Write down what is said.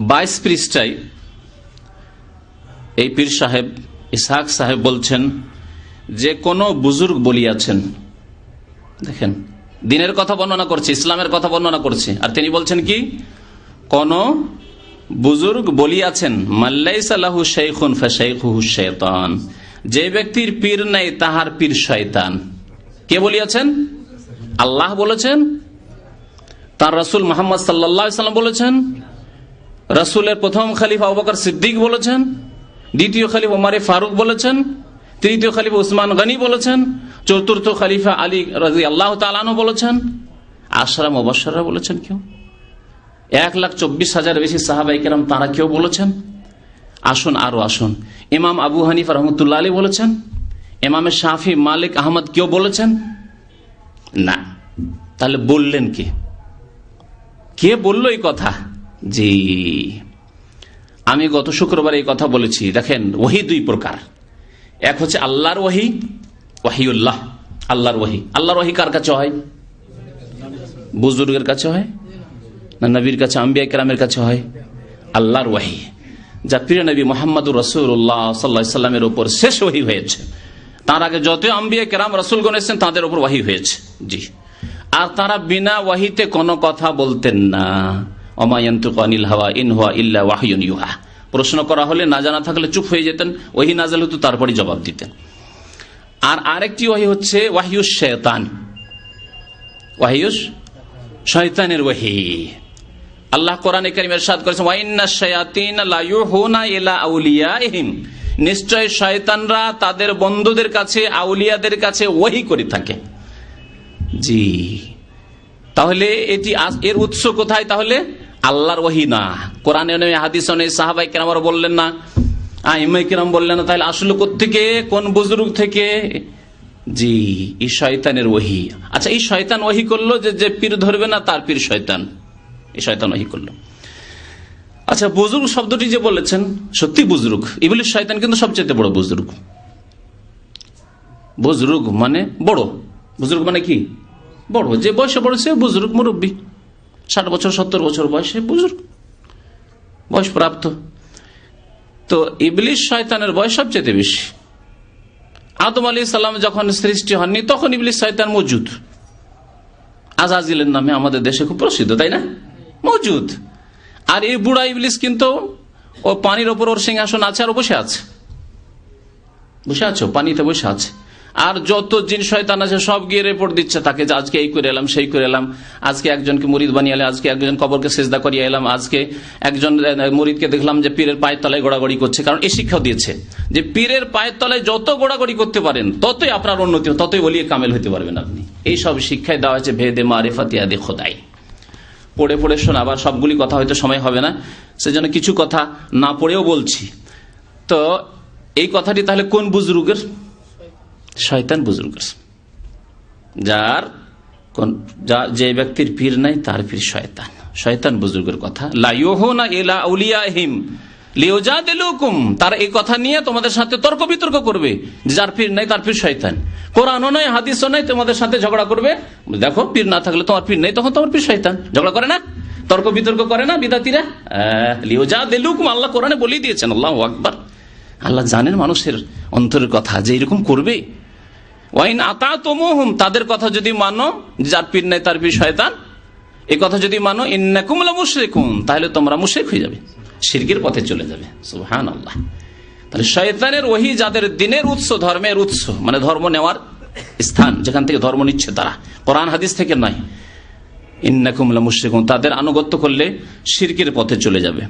বাইশ পৃষ্ঠায় এই পীর সাহেব, ইসাহাক সাহেব বলছেন, যে কোনো বুজুর্গ বলিয়াছেন। দেখেন, দিনের কথা বর্ণনা করছে, ইসলামের কথা বর্ণনা করছে। আর তিনি বলছেন কি? কোন বুজুর্গ বলিয়াছেন মাল্লাই সাল্লাহু শেখুন ফেশাইখু শেতান যে ব্যক্তির পীর নাই, তাহার পীর শয়তান। কে বলিয়াছেন? আল্লাহ বলেছেন তার রসুল মোহাম্মদ সাল্লাম বলেছেন, রসুলের প্রথম খালিফা আবকার সিদ্দিক বলেছেন, দ্বিতীয় খালিফা ওমারে ফারুক বলেছেন, তৃতীয় খালিফা উসমান গনি বলেছেন, চতুর্থ খালিফা আলী রাজি আল্লাহ তালানো বলেছেন আশরা মুবাসরা বলেছেন কেউ? এক লাখ চব্বিশ হাজার বেশি সাহাবাই কেরাম তারা কেউ বলেছেন? আসুন আরও আসুন। ইমাম আবু হানিফ রহমতুল্লাহ আলী বলেছেন, ইমামে শাফি মালিক আহমদ কেউ বলেছেন? না। তাহলে বললেন কে? কে বলল এই কথা? জি। আমি গত শুক্রবার এই কথা বলেছি। দেখেন, ওহি দুই প্রকার। এক হচ্ছে আল্লাহর ওহি ওয়াহিউল্লাহ আল্লাহর ওহি। আল্লাহর ওহি কার কাছে হয়? বুজুর্গের কাছে হয়? না নবীর কাছে, আম্বিয়া কেরামের কাছে হয়? আল্লাহর ওয়াহি যা প্রিয় নবী মোহাম্মদুর রসুল্লাহ সাল্লা সাল্লামের উপর শেষ ওহি হয়েছে। তার আগে যত আম্বিয়া কেরাম রসুল গণেছেন তাদের ওপর ওয়াহি হয়েছে। জি। আর তারা বিনা ওয়াহিতে কোনো কথা বলতেন না। অমায়ন্তুক অনিল হাওয়া ইন হুয়া ইল্লা ওয়াহিউন ইউহা। প্রশ্ন করা হলে না জানা থাকলে চুপ হয়ে যেতেন, ওহি নাজাল হতো তারপরে জবাব দিতেন। আর আরেকটি ওয়াহি হচ্ছে ওয়াহিউস শেতান। ওয়াহিউস শয়তানের ওয়াহি। আল্লাহ কোরআন করিমের সাদ করেছেন ওয়াইন্না শায়াতিন লা ইউহুনা ইলা আউলিয়াইহিম। নিশ্চয় শয়তানরা তাদের বন্ধুদের কাছে, আউলিয়াদের কাছে ওয়াহি করে থাকে। জি। তাহলে এটি এর উৎস কোথায় তাহলে? আল্লাহর ওহি না। কোরআনে হাদিস সাহাবাই কেরাম বললেন না। ইমাই কিরাম বললেন না, তাহলে আসলে থেকে কোন বুজুর্গ থেকে? জি, এই শয়তানের ওহি আচ্ছা এই শয়তান ওহি করল যে যে পীর ধরবে না, তার পীর শয়তান। এই শয়তান ওহি করল। আচ্ছা বুজুর্গ শব্দটি যে বলেছেন, সত্যি বুজরুগ? ইবলিশ শয়তান কিন্তু সবচেয়ে বড় বুজরুগ। বুজরুগ মানে বড়। বুজরুগ মানে কি? বড়, যে বয়সে বড় সে বুজরুগ মুরব্বী। ষাট বছর, সত্তর বছর বয়সে বুজুর্গ। বয়স প্রাপ্ত। তো ইবলিশ শয়তানের বয়স সবচেয়ে বেশি। আদম আলী সাল্লাম যখন সৃষ্টি হননি, তখন ইবলিশ শয়তান মজুদ। আজাজিলের নামে আমাদের দেশে খুব প্রসিদ্ধ, তাই না? মজুদ। আর এই বুড়া ইবলিশ কিন্তু ও পানির ওপর ওর সিংহাসন আছে আর বসে আছে। বসে আছো পানিতে বসে আছে। আর যত জিন শয়তান আছে, সব গিয়ে রেপোর্ট দিচ্ছে, তাকে যে আজকে এই করে এলাম, সেই করে এলাম, আজকে একজনকে মুরিদ বানিয়ে এলাম, আজকে একজন কবরকে সেজদা করিয়ে এলাম, আজকে একজন মুরিদকে দেখলাম যে পীরের পায়ের তলায় গোড়াগড়ি করছে, কারণ এ শিক্ষা দিয়েছে যে পীরের পায়ের তলায় যত গোড়াগড়ি করতে পারেন, ততই আপনার উন্নতি ততই বলিয়ে কামেল হতে পারবেন আপনি। এই সব শিক্ষায় দেওয়া হয়েছে, ভেদে মারেফাতিয়াদে খোদাই। পড়ে পড়ে শোনা, আবার সবগুলি কথা হয়তো সময় হবে না, সেজন্য কিছু কথা না পড়েও বলছি। তো এই কথাটি তাহলে কোন বুজরুগের? শয়তান বুজুর্গের যার যে ব্যক্তির পীর নাই, তার পীর শয়তান। শয়তান বুজুর্গের কথা। লাইহো এলা উলিয়া হিম লিওজা দিলুকুম তারা এই কথা নিয়ে তোমাদের সাথে তর্ক বিতর্ক করবে যার পীর নাই, তার পীর শয়তান। কোরআনও নয় হাদিসও নাই, তোমাদের সাথে ঝগড়া করবে। দেখো, পীর না থাকলে তোমার পীর নেই, তখন তোমার পীর শয়তান। ঝগড়া করে না? তর্ক বিতর্ক করে না বিদাতিরা? লিওজা দিলুকুম আল্লাহ কোরআনে বলেই দিয়েছেন, আল্লাহ আকবর। আল্লাহ জানেন মানুষের অন্তরের কথা যে এরকম করবে। ওয়াইন আতা তোমোহম তাদের কথা যদি মানো যার পীর নাই তার পীর শয়তান এই কথা যদি মানো ইন্নাকুমলা মুশরেকুন তাহলে তোমরা মুশরেক হয়ে যাবে, শিরকির পথে চলে যাবে। সুহান আল্লাহ তাহলে শয়তানের ওহি যাদের দিনের উৎস, ধর্মের উৎস মানে ধর্ম নেওয়ার স্থান, যেখান থেকে ধর্ম নিচ্ছে তারা, কোরআন হাদিস থেকে নয়। ইন্নাকুমলা মুশরেকুন তাদের আনুগত্য করলে শিরকির পথে চলে যাবে।